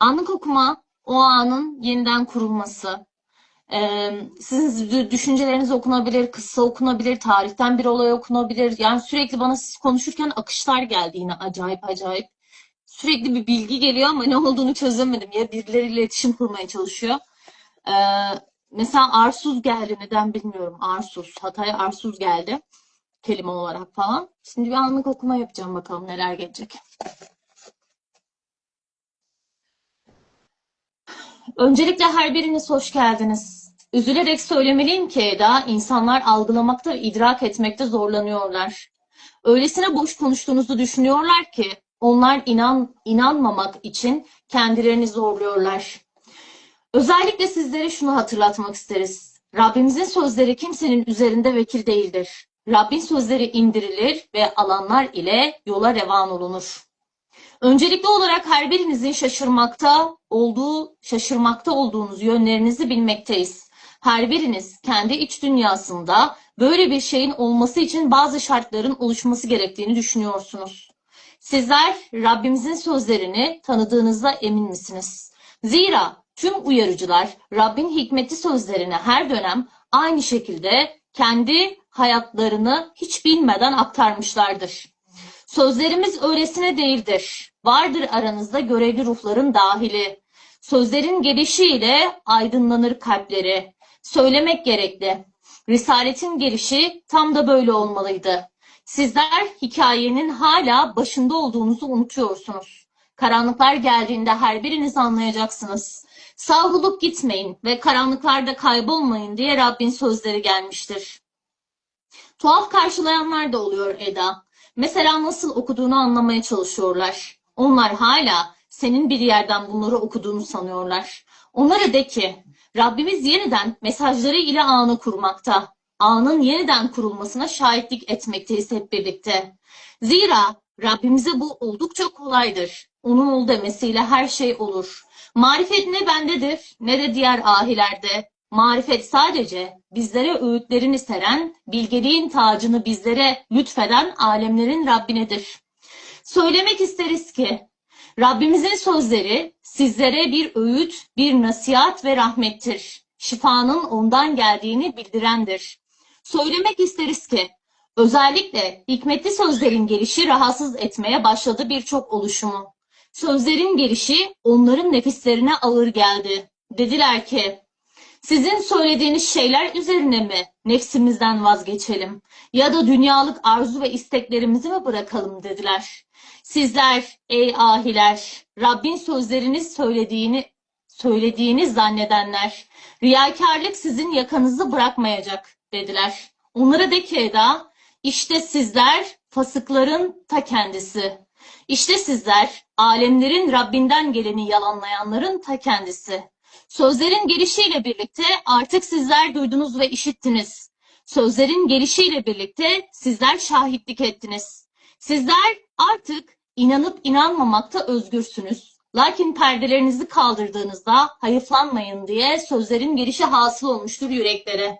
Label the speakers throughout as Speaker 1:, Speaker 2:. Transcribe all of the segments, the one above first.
Speaker 1: Anlık okuma, o anın yeniden kurulması. Ee, sizin dü- düşünceleriniz okunabilir, kısa okunabilir, tarihten bir olay okunabilir. Yani sürekli bana siz konuşurken akışlar geldi yine acayip acayip. Sürekli bir bilgi geliyor ama ne olduğunu çözemedim. Ya birileriyle iletişim kurmaya çalışıyor. Ee, mesela arsuz geldi. Neden bilmiyorum. Arsuz. Hatay'a arsuz geldi. Kelime olarak falan. Şimdi bir anlık okuma yapacağım bakalım neler gelecek. Öncelikle her biriniz hoş geldiniz. Üzülerek söylemeliyim ki Eda, insanlar algılamakta ve idrak etmekte zorlanıyorlar. Öylesine boş konuştuğunuzu düşünüyorlar ki onlar inan inanmamak için kendilerini zorluyorlar. Özellikle sizlere şunu hatırlatmak isteriz. Rabbimizin sözleri kimsenin üzerinde vekil değildir. Rabbin sözleri indirilir ve alanlar ile yola revan olunur. Öncelikli olarak her birinizin şaşırmakta olduğu, şaşırmakta olduğunuz yönlerinizi bilmekteyiz. Her biriniz kendi iç dünyasında böyle bir şeyin olması için bazı şartların oluşması gerektiğini düşünüyorsunuz. Sizler Rabbimizin sözlerini tanıdığınızda emin misiniz? Zira tüm uyarıcılar Rabbin hikmetli sözlerini her dönem aynı şekilde kendi hayatlarını hiç bilmeden aktarmışlardır. Sözlerimiz öylesine değildir. Vardır aranızda görevli ruhların dahili. Sözlerin gelişiyle aydınlanır kalpleri. Söylemek gerekli. Risaletin gelişi tam da böyle olmalıydı. Sizler hikayenin hala başında olduğunuzu unutuyorsunuz. Karanlıklar geldiğinde her biriniz anlayacaksınız. Savrulup gitmeyin ve karanlıklarda kaybolmayın diye Rabbin sözleri gelmiştir. Tuhaf karşılayanlar da oluyor Eda. Mesela nasıl okuduğunu anlamaya çalışıyorlar. Onlar hala senin bir yerden bunları okuduğunu sanıyorlar. Onlara de ki Rabbimiz yeniden mesajları ile anı kurmakta. Anın yeniden kurulmasına şahitlik etmekteyiz hep birlikte. Zira Rabbimize bu oldukça kolaydır. Onun ol demesiyle her şey olur. Marifet ne bendedir ne de diğer ahilerde. Marifet sadece bizlere öğütlerini seren, bilgeliğin tacını bizlere lütfeden alemlerin Rabbinedir. Söylemek isteriz ki Rabbimizin sözleri sizlere bir öğüt, bir nasihat ve rahmettir. Şifanın ondan geldiğini bildirendir. Söylemek isteriz ki özellikle hikmetli sözlerin gelişi rahatsız etmeye başladı birçok oluşumu. Sözlerin gelişi onların nefislerine ağır geldi. Dediler ki sizin söylediğiniz şeyler üzerine mi nefsimizden vazgeçelim ya da dünyalık arzu ve isteklerimizi mi bırakalım dediler. Sizler ey ahiler Rabbin sözlerini söylediğini söylediğini zannedenler riyakarlık sizin yakanızı bırakmayacak dediler. Onlara de ki Eda işte sizler fasıkların ta kendisi. İşte sizler alemlerin Rabbinden geleni yalanlayanların ta kendisi. Sözlerin gelişiyle birlikte artık sizler duydunuz ve işittiniz. Sözlerin gelişiyle birlikte sizler şahitlik ettiniz. Sizler artık inanıp inanmamakta özgürsünüz. Lakin perdelerinizi kaldırdığınızda hayıflanmayın diye sözlerin gelişi hasıl olmuştur yüreklere.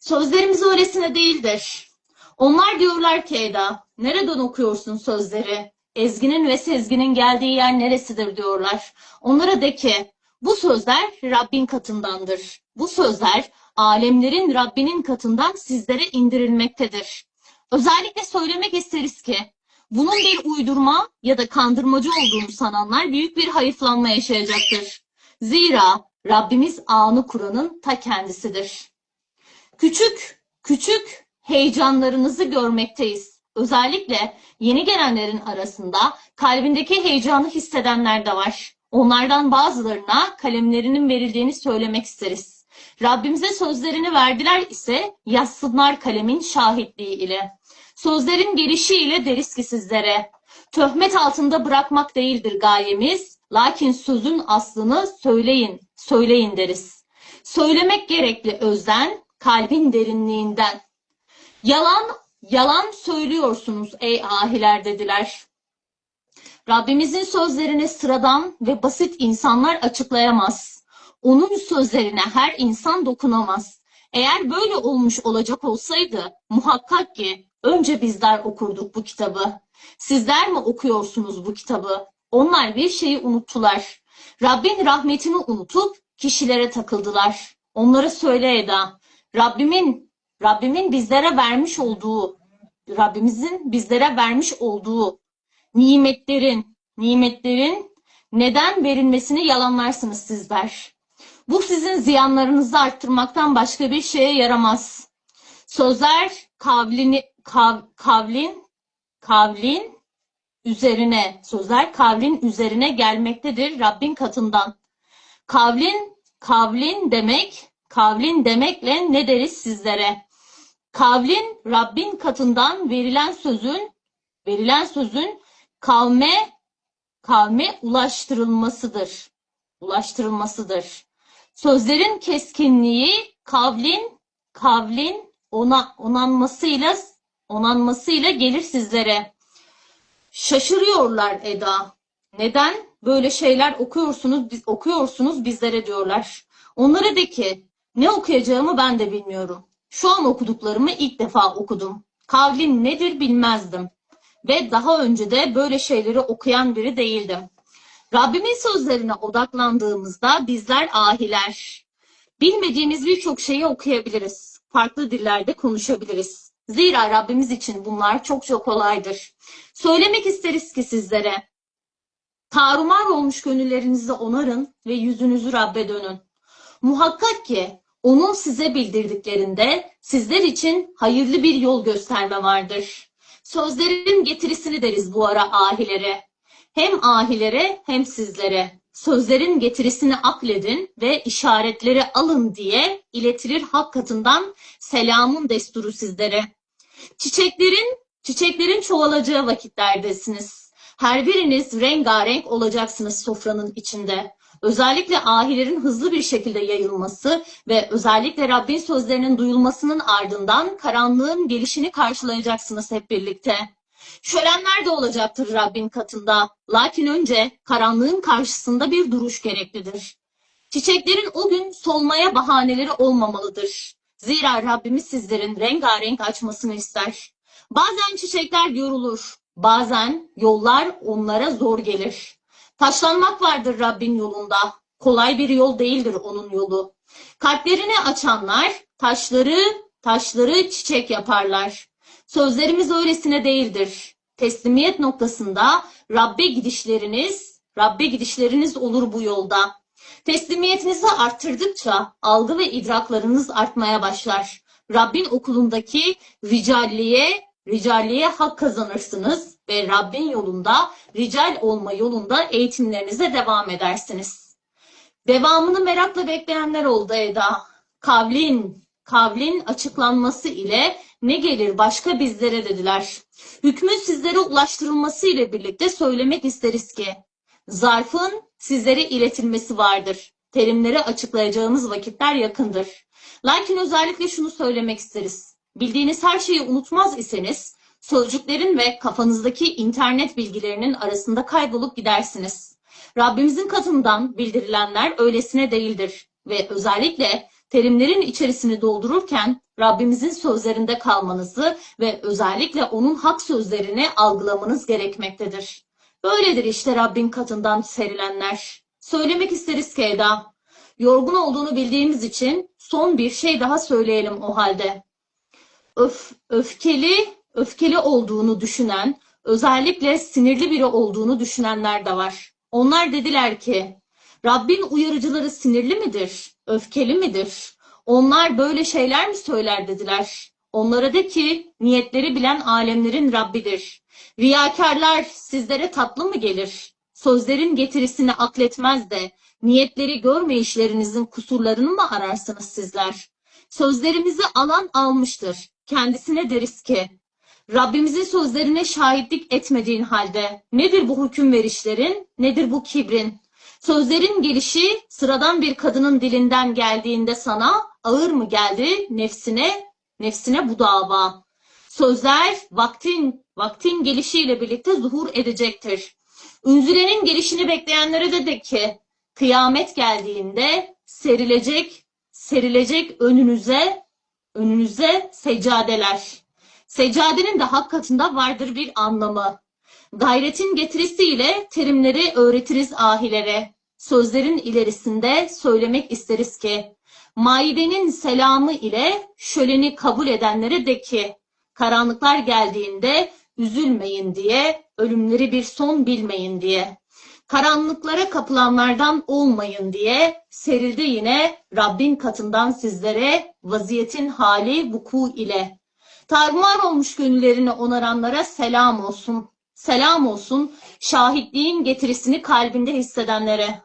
Speaker 1: Sözlerimiz öylesine değildir. Onlar diyorlar ki Eda, nereden okuyorsun sözleri? Ezginin ve Sezginin geldiği yer neresidir diyorlar. Onlara de ki, bu sözler Rabbin katındandır. Bu sözler alemlerin Rabbinin katından sizlere indirilmektedir. Özellikle söylemek isteriz ki bunun bir uydurma ya da kandırmacı olduğunu sananlar büyük bir hayıflanma yaşayacaktır. Zira Rabbimiz anı kuranın ta kendisidir. Küçük, küçük heyecanlarınızı görmekteyiz. Özellikle yeni gelenlerin arasında kalbindeki heyecanı hissedenler de var. Onlardan bazılarına kalemlerinin verildiğini söylemek isteriz. Rabbimize sözlerini verdiler ise yazsınlar kalemin şahitliği ile. Sözlerin gelişiyle deriz ki sizlere, töhmet altında bırakmak değildir gayemiz, lakin sözün aslını söyleyin, söyleyin deriz. Söylemek gerekli özden, kalbin derinliğinden. Yalan, yalan söylüyorsunuz ey ahiler dediler. Rabbimizin sözlerini sıradan ve basit insanlar açıklayamaz. Onun sözlerine her insan dokunamaz. Eğer böyle olmuş olacak olsaydı muhakkak ki önce bizler okurduk bu kitabı. Sizler mi okuyorsunuz bu kitabı? Onlar bir şeyi unuttular. Rabbin rahmetini unutup kişilere takıldılar. Onlara söyle Eda. Rabbimin Rabbimin bizlere vermiş olduğu Rabbimizin bizlere vermiş olduğu nimetlerin nimetlerin neden verilmesini yalanlarsınız sizler. Bu sizin ziyanlarınızı arttırmaktan başka bir şeye yaramaz. Sözler kavlini kav, kavlin kavlin üzerine sözler kavlin üzerine gelmektedir Rabbin katından. Kavlin kavlin demek kavlin demekle ne deriz sizlere? Kavlin Rabbin katından verilen sözün verilen sözün kavme kavme ulaştırılmasıdır. Ulaştırılmasıdır. Sözlerin keskinliği kavlin kavlin ona onanmasıyla onanmasıyla gelir sizlere. Şaşırıyorlar Eda. Neden böyle şeyler okuyorsunuz biz okuyorsunuz bizlere diyorlar. Onlara de ki ne okuyacağımı ben de bilmiyorum. Şu an okuduklarımı ilk defa okudum. Kavlin nedir bilmezdim. Ve daha önce de böyle şeyleri okuyan biri değildim. Rabbimin sözlerine odaklandığımızda bizler ahiler. Bilmediğimiz birçok şeyi okuyabiliriz. Farklı dillerde konuşabiliriz. Zira Rabbimiz için bunlar çok çok kolaydır. Söylemek isteriz ki sizlere. Tarumar olmuş gönüllerinizi onarın ve yüzünüzü Rabbe dönün. Muhakkak ki onun size bildirdiklerinde sizler için hayırlı bir yol gösterme vardır. Sözlerin getirisini deriz bu ara ahilere. Hem ahilere hem sizlere. Sözlerin getirisini akledin ve işaretleri alın diye iletilir hak katından selamın desturu sizlere. Çiçeklerin, çiçeklerin çoğalacağı vakitlerdesiniz. Her biriniz rengarenk olacaksınız sofranın içinde. Özellikle ahilerin hızlı bir şekilde yayılması ve özellikle Rabbin sözlerinin duyulmasının ardından karanlığın gelişini karşılayacaksınız hep birlikte. Şölenler de olacaktır Rabbin katında. Lakin önce karanlığın karşısında bir duruş gereklidir. Çiçeklerin o gün solmaya bahaneleri olmamalıdır. Zira Rabbimiz sizlerin rengarenk açmasını ister. Bazen çiçekler yorulur, bazen yollar onlara zor gelir. Taşlanmak vardır Rabbin yolunda. Kolay bir yol değildir onun yolu. Kalplerini açanlar taşları taşları çiçek yaparlar. Sözlerimiz öylesine değildir. Teslimiyet noktasında Rabbe gidişleriniz, Rabbe gidişleriniz olur bu yolda. Teslimiyetinizi arttırdıkça algı ve idraklarınız artmaya başlar. Rabbin okulundaki ricalliğe, ricalliğe hak kazanırsınız ve Rabbin yolunda, rical olma yolunda eğitimlerinize devam edersiniz. Devamını merakla bekleyenler oldu Eda. Kavlin, kavlin açıklanması ile ne gelir başka bizlere dediler. Hükmün sizlere ulaştırılması ile birlikte söylemek isteriz ki, zarfın sizlere iletilmesi vardır. Terimleri açıklayacağımız vakitler yakındır. Lakin özellikle şunu söylemek isteriz. Bildiğiniz her şeyi unutmaz iseniz, sözcüklerin ve kafanızdaki internet bilgilerinin arasında kaybolup gidersiniz. Rabbimizin katından bildirilenler öylesine değildir ve özellikle terimlerin içerisini doldururken Rabbimizin sözlerinde kalmanızı ve özellikle onun hak sözlerini algılamanız gerekmektedir. Böyledir işte Rabbin katından serilenler. Söylemek isteriz ki Eda, yorgun olduğunu bildiğimiz için son bir şey daha söyleyelim o halde. Öf, öfkeli, öfkeli olduğunu düşünen, özellikle sinirli biri olduğunu düşünenler de var. Onlar dediler ki, Rabbin uyarıcıları sinirli midir, öfkeli midir? Onlar böyle şeyler mi söyler dediler. Onlara de ki niyetleri bilen alemlerin Rabbidir. Riyakarlar sizlere tatlı mı gelir? Sözlerin getirisini akletmez de niyetleri görmeyişlerinizin kusurlarını mı ararsınız sizler? Sözlerimizi alan almıştır. Kendisine deriz ki Rabbimizin sözlerine şahitlik etmediğin halde nedir bu hüküm verişlerin, nedir bu kibrin? Sözlerin gelişi sıradan bir kadının dilinden geldiğinde sana ağır mı geldi nefsine, nefsine bu dava. Sözler vaktin, vaktin gelişiyle birlikte zuhur edecektir. Ünzülenin gelişini bekleyenlere de de ki kıyamet geldiğinde serilecek, serilecek önünüze, önünüze seccadeler. Seccadenin de hak katında vardır bir anlamı. Gayretin getirisiyle terimleri öğretiriz ahilere. Sözlerin ilerisinde söylemek isteriz ki, Maidenin selamı ile şöleni kabul edenlere de ki, karanlıklar geldiğinde üzülmeyin diye, ölümleri bir son bilmeyin diye. Karanlıklara kapılanlardan olmayın diye serildi yine Rabbin katından sizlere vaziyetin hali vuku ile. Tarumar olmuş gönüllerini onaranlara selam olsun. Selam olsun şahitliğin getirisini kalbinde hissedenlere.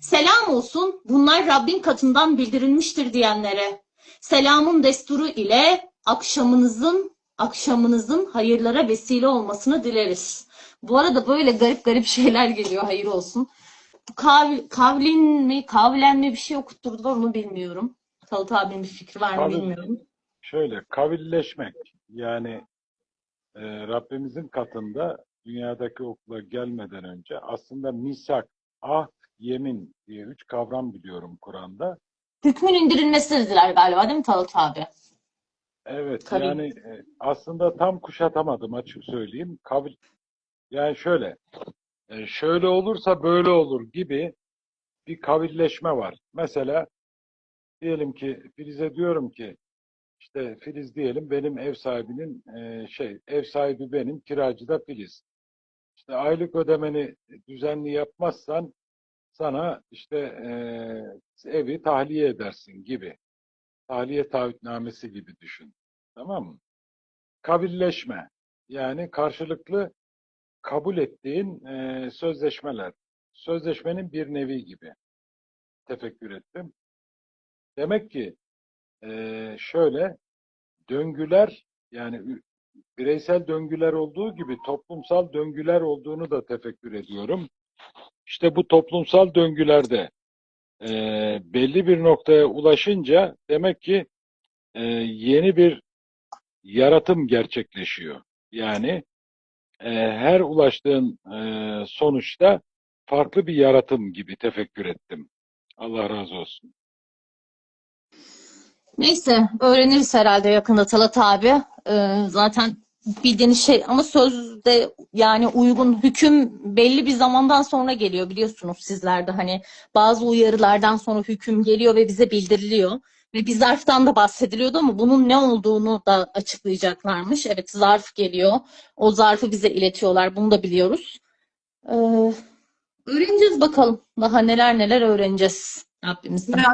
Speaker 1: Selam olsun bunlar Rabbin katından bildirilmiştir diyenlere. Selamın desturu ile akşamınızın akşamınızın hayırlara vesile olmasını dileriz. Bu arada böyle garip garip şeyler geliyor hayır olsun. Kav, kavlin mi kavlen mi bir şey okutturdular onu bilmiyorum. Talat abinin bir fikri var mı
Speaker 2: Kavil-
Speaker 1: bilmiyorum.
Speaker 2: Şöyle kavilleşmek yani e, Rabbimizin katında dünyadaki okula gelmeden önce aslında misak, ahd, yemin diye üç kavram biliyorum Kur'an'da.
Speaker 1: Hükmün indirilmesi dediler galiba değil mi Talat abi?
Speaker 2: Evet
Speaker 1: Tabii.
Speaker 2: yani e, aslında tam kuşatamadım açık söyleyeyim. Kavil yani şöyle e, şöyle olursa böyle olur gibi bir kavilleşme var. Mesela diyelim ki Filiz'e diyorum ki işte Filiz diyelim benim ev sahibinin e, şey ev sahibi benim kiracı da Filiz. İşte aylık ödemeni düzenli yapmazsan sana işte e, evi tahliye edersin gibi. Tahliye taahhütnamesi gibi düşün. Tamam mı? Kabilleşme. Yani karşılıklı kabul ettiğin e, sözleşmeler. Sözleşmenin bir nevi gibi. Tefekkür ettim. Demek ki e, şöyle döngüler yani bireysel döngüler olduğu gibi toplumsal döngüler olduğunu da tefekkür ediyorum. İşte bu toplumsal döngülerde e, belli bir noktaya ulaşınca demek ki e, yeni bir yaratım gerçekleşiyor. Yani e, her ulaştığın e, sonuçta farklı bir yaratım gibi tefekkür ettim. Allah razı olsun.
Speaker 1: Neyse öğreniriz herhalde yakında Talat abi. Ee, zaten bildiğiniz şey ama sözde yani uygun hüküm belli bir zamandan sonra geliyor biliyorsunuz sizler de hani bazı uyarılardan sonra hüküm geliyor ve bize bildiriliyor. Ve bir zarftan da bahsediliyordu ama bunun ne olduğunu da açıklayacaklarmış. Evet zarf geliyor. O zarfı bize iletiyorlar. Bunu da biliyoruz. Ee, öğreneceğiz bakalım. Daha neler neler öğreneceğiz Rabbimizden.